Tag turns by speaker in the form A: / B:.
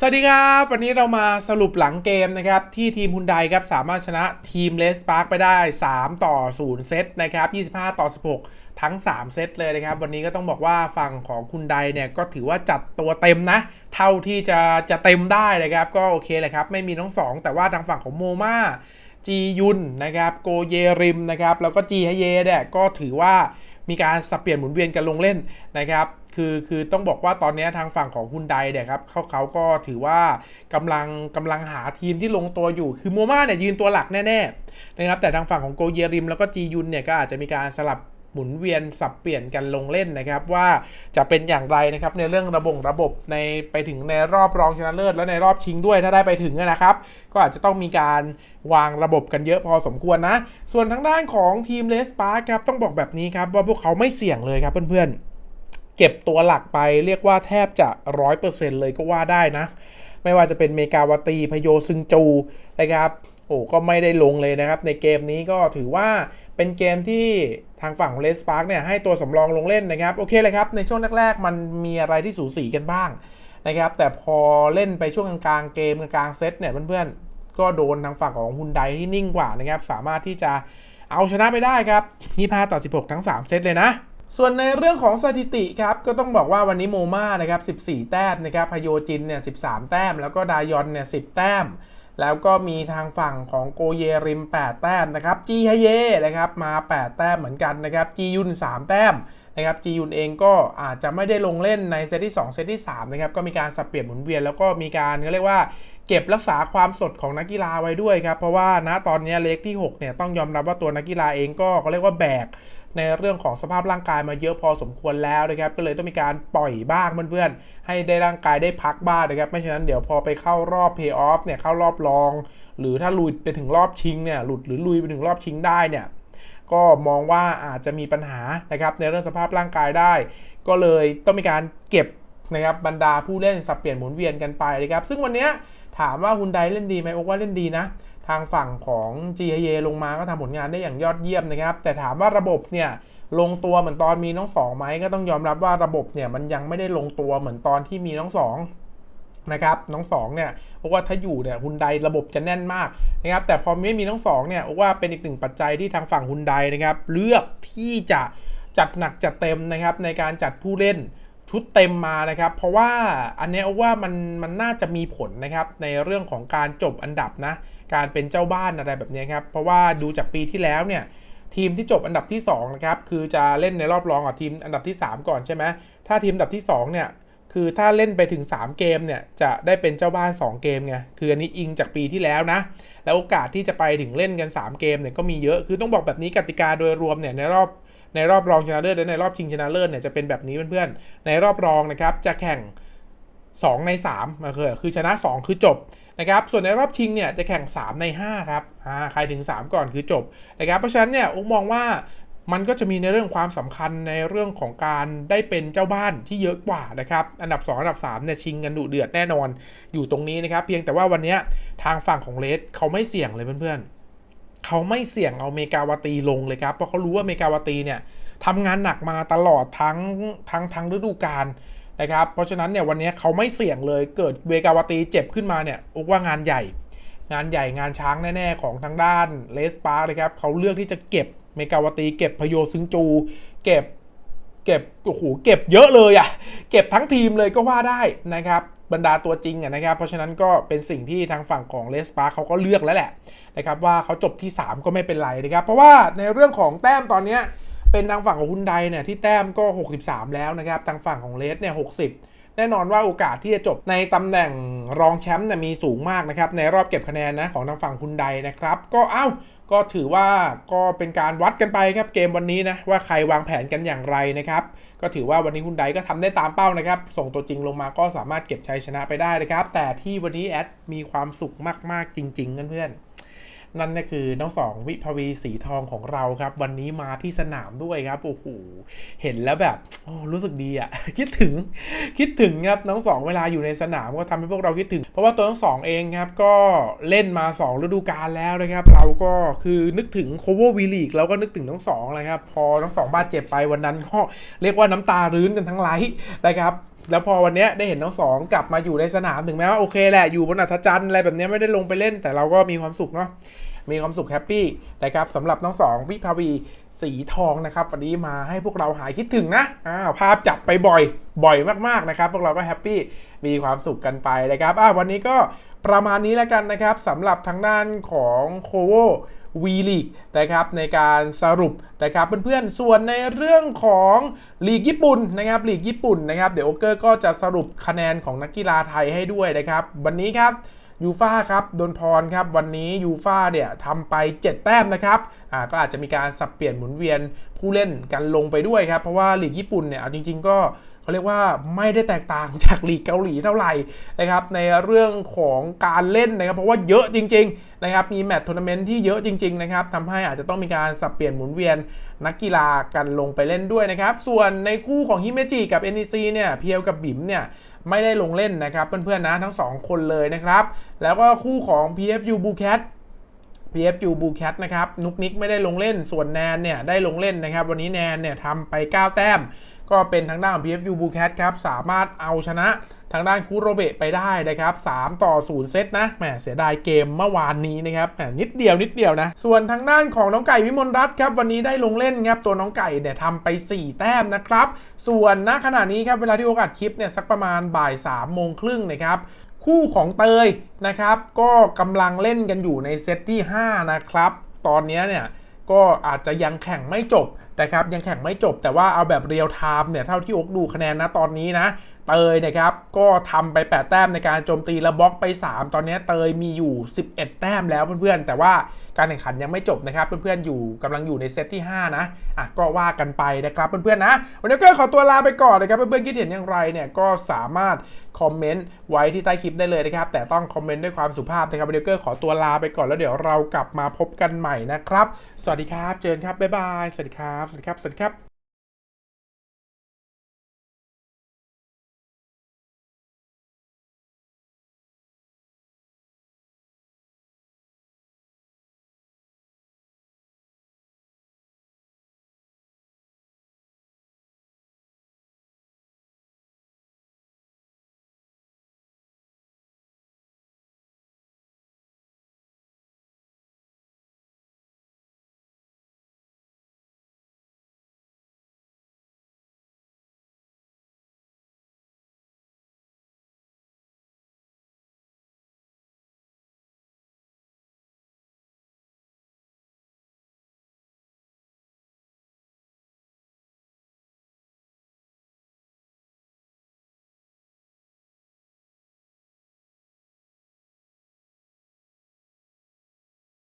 A: สวัสดีครับ วันนี้เรามาสรุปหลังเกมนะครับ ที่ทีมฮุนไดครับ สามารถชนะทีมเลสปาร์กไปได้ 3 ต่อ 0 เซตนะครับ 25 ต่อ 16 ทั้ง 3 เซตเลยนะครับ วันนี้ก็ต้องบอกว่าฝั่งของฮุนไดเนี่ยก็ถือว่าจัดตัวเต็มนะ เท่าที่จะจะเต็มได้นะครับ ก็โอเคเลยครับ ไม่มีน้องสองแต่ว่าทางฝั่งของโมมาจียุนนะครับ โกเยริมนะครับ แล้วก็จีฮเยเนี่ยก็ถือว่า มีการสับเปลี่ยนหมุนเวียนกันลงเล่นนะครับคือคือต้องบอกว่าตอนนี้ทางฝั่งของฮุนไดเนี่ยครับเขาเขาก็ถือว่ากำลังกำลังหาทีมที่ลงตัวอยู่ คือโมมาเนี่ยยืนตัวหลักแน่ๆนะครับแต่ทางฝั่งของโกเยริมแล้วก็จียุนเนี่ยก็อาจจะมีการสลับ หมุนเวียนสับเปลี่ยนกันลงเล่นนะครับ ว่าจะเป็นอย่างไรนะครับในเรื่องระบบระบบในไปถึงในรอบรองชนะเลิศและในรอบชิงด้วยถ้าได้ไปถึงนะครับ ก็อาจจะต้องมีการวางระบบกันเยอะพอสมควรนะ ส่วนทางด้านของทีมเลสปาร์ครับต้องบอกแบบนี้ครับว่าพวกเขาไม่เสี่ยงเลยครับเพื่อนๆ เก็บตัวหลักไปเรียกว่าแทบจะร้อยเปอร์เซ็นต์เลยก็ว่าได้นะ ไม่ว่าจะเป็นเมกาวตีพโยซึงจูนะครับ โอ้ก็ไม่ได้ลงเลยนะครับ ในเกมนี้ก็ถือว่าเป็นเกมที่ทางฝั่งของเลสปาร์กเนี่ยให้ตัวสำรองลงเล่นนะครับ โอเคเลยครับ ในช่วงแรกๆ มันมีอะไรที่สูสีกันบ้างนะครับ แต่พอเล่นไปช่วงกลางๆเกมกลางๆเซตเนี่ยเพื่อนๆ ก็โดนทางฝั่งของฮุนไดที่นิ่งกว่านะครับ สามารถที่จะเอาชนะไปได้ครับ25ต่อ 16 ทั้ง 3 เซตเลยนะส่วนในเรื่องของสถิติครับ ก็ต้องบอกว่าวันนี้โมมานะครับ 14 แต้มนะครับพโยจินเนี่ย 13 แต้ม แล้วก็ดายอนเนี่ย 10 แต้ม แล้วก็มีทางฝั่งของโกเยริม 8 แต้มนะครับจีฮเยนะครับมา 8 แต้มเหมือนกันนะครับจียุน 3 แต้มนะครับจียุนเองก็อาจจะไม่ได้ลงเล่นในเซตที่ 2 เซตที่3นะครับก็มีการสับเปลี่ยนหมุนเวียนแล้วก็มีการเขาเรียกว่า เก็บรักษาความสดของนักกีฬาไว้ด้วยครับ เพราะว่าณตอนนี้เล็กที่ 6 เนี่ยต้องยอมรับว่าตัวนักกีฬาเองก็เขาเรียกว่าแบก ในเรื่องของสภาพร่างกายมาเยอะพอสมควรแล้วนะครับ ก็เลยต้องมีการปล่อยบ้างเพื่อนๆ ให้ได้ร่างกายได้พักบ้างนะครับ ไม่ฉะนั้นเดี๋ยวพอไปเข้ารอบเพย์ออฟเนี่ยเข้ารอบรอง หรือถ้าลุยไปถึงรอบชิงเนี่ยหลุดหรือลุยไปถึงรอบชิงได้เนี่ยก็มองว่าอาจจะมีปัญหานะครับในเรื่องสภาพร่างกายได้ ก็เลยต้องมีการเก็บ นะครับบรรดาผู้เล่นสับเปลี่ยนหมุนเวียนกันไปนะครับซึ่งวันนี้ถามว่าฮุนไดเล่นดีไหมโอ้ว่าเล่นดีนะ ทางฝั่งของ g ีเลงมาก็ทำผลงานได้อย่างยอดเยี่ยมนะครับ แต่ถามว่าระบบเนี่ยลงตัวเหมือนตอนมีน้องสองไหมก็ต้องยอมรับว่าระบบเนี่ยมันยังไม่ได้ลงตัวเหมือนตอนที่มีน้องสองนะครับน้องสองเนี่ยเพราะว่าถ้าอยู่เนี่ยฮุนไดระบบจะแน่นมากนะครับแต่พอไม่มีน้องสองเนี่ยบอกว่าเป็นอีกหนึ่งปัจจัยที่ทางฝั่งฮุนไดนะครับเลือกที่จะจัดหนักจัดเต็มนะครับในการจัดผู้เล่น ชุดเต็มมานะครับ เพราะว่าอันนี้ว่ามันมันน่าจะมีผลนะครับในเรื่องของการจบอันดับนะ การเป็นเจ้าบ้านอะไรแบบนี้ครับ เพราะว่าดูจากปีที่แล้วเนี่ยทีมที่จบอันดับที่2นะครับคือจะเล่นในรอบรองกับทีมอันดับที่ 3 ก่อนใช่ไหมถ้าทีมอันดับที่2เนี่ยคือถ้าเล่นไปถึง 3 เกมเนี่ยจะได้เป็นเจ้าบ้าน 2 เกมไงคืออันนี้อิงจากปีที่แล้วนะ แล้วโอกาสที่จะไปถึงเล่นกัน 3 เกมเนี่ยก็มีเยอะคือต้องบอกแบบนี้กติกาโดยรวมเนี่ยในรอบ ในรอบรองชนะเลิศและในรอบชิงชนะเลิศเนี่ยจะเป็นแบบนี้เพื่อนๆ ในรอบรองนะครับจะแข่ง 2 ใน3มาคือคือชนะ 2 คือจบนะครับ ส่วนในรอบชิงเนี่ยจะแข่ง 3 ใน 5 ครับอ่าใครถึง 3 ก่อนคือจบนะครับ เพราะฉะนั้นเนี่ยอุมองว่ามันก็จะมีในเรื่องความสำคัญในเรื่องของการได้เป็นเจ้าบ้านที่เยอะกว่านะครับ อันดับ 2 อันดับ3เนี่ยชิงกันดุเดือดแน่นอนอยู่ตรงนี้นะครับ เพียงแต่ว่าวันนี้ทางฝั่งของเลสเขาไม่เสี่ยงเลยเพื่อนๆ เขาไม่เสี่ยงเอาเมกาวตีลงเลยครับ เพราะเขารู้ว่าเมกาวตีเนี่ยทำงานหนักมาตลอดทั้งทั้งทั้งฤดูกาลนะครับ เพราะฉะนั้นเนี่ยวันนี้เขาไม่เสี่ยงเลยเกิดเวกาวตีเจ็บขึ้นมาเนี่ยอุกว่างานใหญ่ งานใหญ่งานช้างแน่ๆของทางด้านเลสปาร์นะครับเขาเลือกที่จะเก็บเมกาวตีเก็บพโยซึงจู เก็บเก็บโอ้โหเก็บเยอะเลยอะ่ะ เก็บทั้งทีมเลยก็ว่าได้นะครับ บรรดาตัวจริงอะนะครับ เพราะฉะนั้นก็เป็นสิ่งที่ทางฝั่งของเลสปาร์เขาก็เลือกแล้วแหละนะครับว่าเขาจบที่ 3 ก็ไม่เป็นไรนะครับ เพราะว่าในเรื่องของแต้มตอนนี้เป็นทางฝั่งของฮุนไดเนี่ยที่แต้มก็ 63 แล้วนะครับ ทางฝั่งของเลสเนี่ย60 แน่นอนว่าโอกาสที่จะจบในตำแหน่งรองแชมป์เนี่ยมีสูงมากนะครับ ในรอบเก็บคะแนนนะของทางฝั่งฮุนไดนะครับ ก็เอ้าก็ถือว่าก็เป็นการวัดกันไปครับเกมวันนี้นะว่าใครวางแผนกันอย่างไรนะครับ ก็ถือว่าวันนี้ฮุนไดก็ทำได้ตามเป้านะครับ ส่งตัวจริงลงมาก็สามารถเก็บชัยชนะไปได้นะครับ แต่ที่วันนี้แอดมีความสุขมากๆจริง ๆ เพื่อนๆ นั่นก็คือน้องสองวิภวีสีทองของเราครับ วันนี้มาที่สนามด้วยครับโอ้โหเห็นแล้วแบบรู้สึกดีอะคิดถึงคิดถึงครับน้องสองเวลาอยู่ในสนามก็ทำให้พวกเราคิดถึง เพราะว่าตัวน้องสองเองครับก็เล่นมา 2 ฤดูกาลแล้วนะครับ เราก็คือนึกถึงโคโวอร์วีลีกเราก็นึกถึงน้องสองเลยครับพอน้องสองบาดเจ็บไปวันนั้นก็เรียกว่าน้ำตารื้นกันทั้งไลฟ์นะครับ แล้วพอวันเนี้ยได้เห็นทั้งสองกลับมาอยู่ในสนามถึงแม้ว่าโอเคแหละอยู่บนอัธจันทร์อะไรแบบนี้ไม่ได้ลงไปเล่น แต่เราก็มีความสุขเนาะมีความสุขแฮปปี้นะครับสำหรับทั้งสองวิภาวีสีทองนะครับวันนี้มาให้พวกเราหายคิดถึงนะอ้าวภาพจับไปบ่อย บ่อยมากๆนะครับ พวกเราก็แฮปปี้มีความสุขกันไปนะครับอะวันนี้ก็ประมาณนี้แล้วกันนะครับสำหรับทางด้านของโคโว วีลีกนะครับในการสรุปนะครับเพื่อนๆส่วนในเรื่องของลีกญี่ปุ่นนะครับลีกญี่ปุ่นนะครับเดี๋ยวโอเกอร์ก็จะสรุปคะแนนของนักกีฬาไทยให้ด้วยนะครับ วันนี้ครับยูฟ่าครับโดนพรครับวันนี้ยูฟ่าเนี่ยทำไป 7 แต้มนะครับอ่าก็อาจจะมีการสับเปลี่ยนหมุนเวียนผู้เล่นกันลงไปด้วยครับ เพราะว่าลีกญี่ปุ่นเนี่ยเอาจริง ๆ ก็ เขาเรียกว่าไม่ได้แตกต่างจากลีกเกาหลีเท่าไหร่นะครับในเรื่องของการเล่นนะครับ เพราะว่าเยอะจริงๆนะครับมีแมตช์ทัวร์นาเมนต์ที่เยอะจริงๆนะครับทำให้อาจจะต้องมีการสับเปลี่ยนหมุนเวียนนักกีฬากันลงไปเล่นด้วยนะครับ ส่วนในคู่ของฮิเมจิกับ NEC เนี่ยเพียวกับบิมเนี่ยไม่ได้ลงเล่นนะครับเพื่อนๆนะทั้งสองคนเลยนะครับ แล้วก็คู่ของ PFU b u c a t PFU Bluecat นะครับนุกนิกไม่ได้ลงเล่นส่วนแนนเนี่ยได้ลงเล่นนะครับ วันนี้แนนเนี่ยทำไป 9 แต้ม ก็เป็นทางด้านของ PFU Bluecat ครับ สามารถเอาชนะทางด้านคูโรเบะไปได้นะครับ 3 ต่อ 0 เซตนะแหมเสียดายเกมเมื่อวานนี้นะครับแหมนิดเดียวนิดเดียวนะ ส่วนทางด้านของน้องไก่วิมลรัตน์ครับ วันนี้ได้ลงเล่นครับ ตัวน้องไก่เนี่ยทำไป 4 แต้มนะครับ ส่วนณขณะนี้ครับเวลาที่โอกาสคลิปเนี่ยสักประมาณบ่าย3โมงครึ่งนะครับ คู่ของเตยนะครับ ก็กำลังเล่นกันอยู่ในเซตที่ 5 นะครับ ตอนนี้เนี่ยก็อาจจะยังแข่งไม่จบนะครับยังแข่งไม่จบแต่ว่าเอาแบบเรียลไทม์เนี่ยเท่าที่โอ๊กดูคะแนนนะตอนนี้นะ เตยนะครับก็ทำไป 8 แต้มในการโจมตีและบล็อกไป 3 ตอนนี้เตยมีอยู่ 11 แต้มแล้วเพื่อนๆ แต่ว่าการแข่งขันยังไม่จบนะครับ เพื่อนๆอยู่กำลังอยู่ในเซตที่ 5 นะอะก็ว่ากันไปนะครับเพื่อนๆนะ วันนี้ก็ขอตัวลาไปก่อนนะครับเพื่อนๆคิดเห็นอย่างไรเนี่ยก็สามารถคอมเมนต์ไว้ที่ใต้คลิปได้เลยนะครับ แต่ต้องคอมเมนต์ด้วยความสุภาพนะครับวันนี้ก็ขอตัวลาไปก่อนแล้วเดี๋ยวเรากลับมาพบกันใหม่นะครับ สวัสดีครับ เจอกันครับบ๊ายบายสวัสดีครับสวัสดีครับสวัสดีครับ